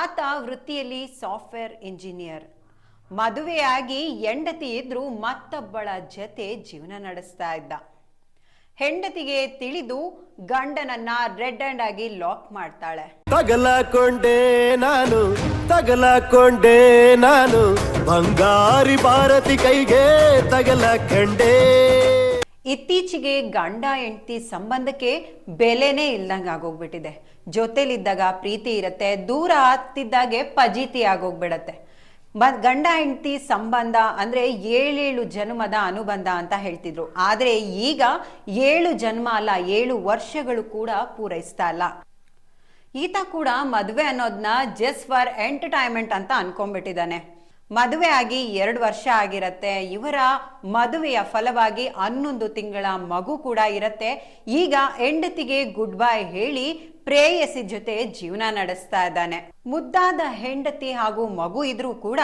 ಆತ ವೃತ್ತಿಯಲ್ಲಿ software engineer. ಮದುವೆಯಾಗಿ ಹೆಂಡತಿ ಇದ್ರೂ ಮತ್ತೊಬ್ಬಳ ಜೊತೆ ಜೀವನ ನಡೆಸ್ತಾ ಇದ್ದ. ಹೆಂಡತಿಗೆ ತಿಳಿದು ಗಂಡನನ್ನ ರೆಡ್ ಹ್ಯಾಂಡ್ ಆಗಿ ಲಾಕ್ ಮಾಡ್ತಾಳೆ. ತಗಲಕೊಂಡೆ ನಾನು ತಗಲಕೊಂಡೆ ನಾನು, ಬಂಗಾರಿ ಭಾರತಿ ಕೈಗೆ ತಗಲಕಂಡೆ. ಇತ್ತೀಚೆಗೆ ಗಂಡ ಹೆಂಡತಿ ಸಂಬಂಧಕ್ಕೆ ಬೆಲೆನೇ ಇಲ್ದಂಗೆ ಆಗೋಗ್ಬಿಟ್ಟಿದೆ. ಜೊತೆಲಿದ್ದಾಗ ಪ್ರೀತಿ ಇರತ್ತೆ, ದೂರ ಹತ್ತಿದ್ದಾಗೆ ಪಜೀತಿ ಆಗೋಗ್ಬಿಡತ್ತೆ. ಬ ಗಂಡ ಹೆಂಡತಿ ಸಂಬಂಧ ಅಂದ್ರೆ ಏಳೇಳು ಜನ್ಮದ ಅನುಬಂಧ ಅಂತ ಹೇಳ್ತಿದ್ರು. ಆದರೆ ಈಗ ಏಳು ಜನ್ಮ ಅಲ್ಲ, ಏಳು ವರ್ಷಗಳು ಕೂಡ ಪೂರೈಸ್ತಾ ಇಲ್ಲ. ಈತ ಕೂಡ ಮದುವೆ ಅನ್ನೋದನ್ನ ಜಸ್ಟ್ ಫಾರ್ ಎಂಟರ್ಟೈನ್ಮೆಂಟ್ ಅಂತ ಅನ್ಕೊಂಡ್ಬಿಟ್ಟಿದ್ದಾನೆ. ಮದುವೆ ಆಗಿ ಎರಡು ವರ್ಷ ಆಗಿರತ್ತೆ. ಇವರ ಮದುವೆಯ ಫಲವಾಗಿ ಹನ್ನೊಂದು ತಿಂಗಳ ಮಗು ಕೂಡ ಇರತ್ತೆ. ಈಗ ಹೆಂಡತಿಗೆ ಗುಡ್ ಬೈ ಹೇಳಿ ಪ್ರೇಯಸಿ ಜೊತೆ ಜೀವನ ನಡೆಸ್ತಾ ಇದ್ದಾನೆ. ಮುದ್ದಾದ ಹೆಂಡತಿ ಹಾಗೂ ಮಗು ಇದ್ರೂ ಕೂಡ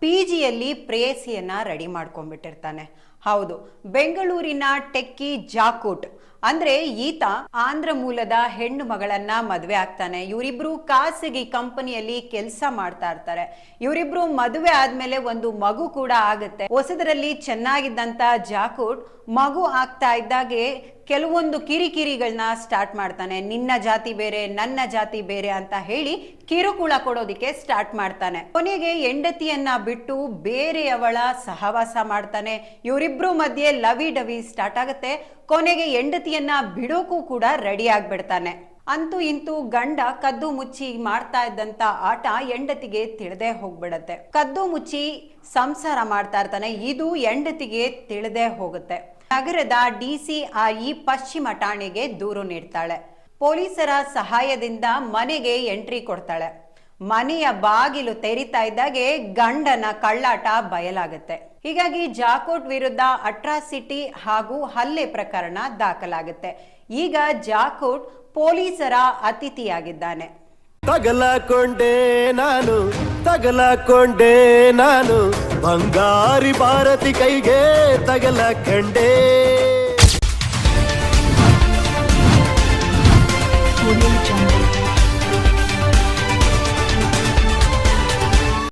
ಪಿ ಜಿಯಲ್ಲಿ ಪ್ರೇಯಸಿಯನ್ನ ರೆಡಿ ಮಾಡ್ಕೊಂಡ್ಬಿಟ್ಟಿರ್ತಾನೆ. ಹೌದು, ಬೆಂಗಳೂರಿನ ಟೆಕ್ಕಿ ಜಾಕೂಟ್. ಅಂದ್ರೆ ಈತ ಆಂಧ್ರ ಮೂಲದ ಹೆಣ್ಣು ಮಗಳನ್ನ ಮದುವೆ ಆಗ್ತಾನೆ. ಇವರಿಬ್ರು ಖಾಸಗಿ ಕಂಪನಿಯಲ್ಲಿ ಕೆಲಸ ಮಾಡ್ತಾ ಇರ್ತಾರೆ. ಇವರಿಬ್ರು ಮದುವೆ ಆದ್ಮೇಲೆ ಒಂದು ಮಗು ಕೂಡ ಆಗುತ್ತೆ. ಹೊಸದರಲ್ಲಿ ಚೆನ್ನಾಗಿದ್ದಂತ ಜಾಕೂಟ್ ಮಗು ಆಗ್ತಾ ಇದ್ದಾಗೆ ಕೆಲವೊಂದು ಕಿರಿಕಿರಿಗಳನ್ನ ಸ್ಟಾರ್ಟ್ ಮಾಡ್ತಾನೆ. ನಿನ್ನ ಜಾತಿ ಬೇರೆ, ನನ್ನ ಜಾತಿ ಬೇರೆ ಅಂತ ಹೇಳಿ ಕಿರುಕುಳ ಕೊಡೋದಿಕ್ಕೆ ಸ್ಟಾರ್ಟ್ ಮಾಡ್ತಾನೆ. ಕೊನೆಗೆ ಹೆಂಡತಿಯನ್ನ ಬಿಟ್ಟು ಬೇರೆಯವಳ ಸಹವಾಸ ಮಾಡ್ತಾನೆ. ಇವರಿಬ್ರು ಮಧ್ಯೆ ಲವಿ ಡವಿ ಸ್ಟಾರ್ಟ್ ಆಗುತ್ತೆ. ಕೊನೆಗೆ ಹೆಂಡತಿಯನ್ನ ಬಿಡೋಕ್ಕೂ ಕೂಡ ರೆಡಿ ಆಗ್ಬಿಡ್ತಾನೆ. ಅಂತೂ ಇಂತೂ ಗಂಡ ಕದ್ದು ಮುಚ್ಚಿ ಮಾಡ್ತಾ ಇದ್ದಂತ ಆಟ ಹೆಂಡತಿಗೆ ತಿಳಿದೇ ಹೋಗ್ಬಿಡತ್ತೆ. ಕದ್ದು ಮುಚ್ಚಿ ಸಂಸಾರ ಮಾಡ್ತಾ ಇರ್ತಾನೆ. ಇದು ಹೆಂಡತಿಗೆ ತಿಳಿದೇ ಹೋಗುತ್ತೆ. ನಗರದ ಡಿಸಿಐಇ ಪಶ್ಚಿಮ ಠಾಣೆಗೆ ದೂರು ನೀಡ್ತಾಳೆ. ಪೊಲೀಸರ ಸಹಾಯದಿಂದ ಮನೆಗೆ ಎಂಟ್ರಿ ಕೊಡ್ತಾಳೆ. ಮನೆಯ ಬಾಗಿಲು ತೆರಿತಾ ಇದ್ದಾಗೆ ಗಂಡನ ಕಳ್ಳಾಟ ಬಯಲಾಗುತ್ತೆ. ಹೀಗಾಗಿ ಜಾಕೋಟ್ ವಿರುದ್ಧ ಅಟ್ರಾಸಿಟಿ ಹಾಗೂ ಹಲ್ಲೆ ಪ್ರಕರಣ ದಾಖಲಾಗುತ್ತೆ. ಈಗ ಜಾಕೋಟ್ ಪೊಲೀಸರ ಅತಿಥಿಯಾಗಿದ್ದಾನೆ. ತಗಲಕೊಂಡೆ ನಾನು ತಗಲಕೊಂಡೆ ನಾನು. ಬಂಗಾರಿ ಭಾರತಿ ಕೈಗೆ ತಗಲಕಂಡೆ.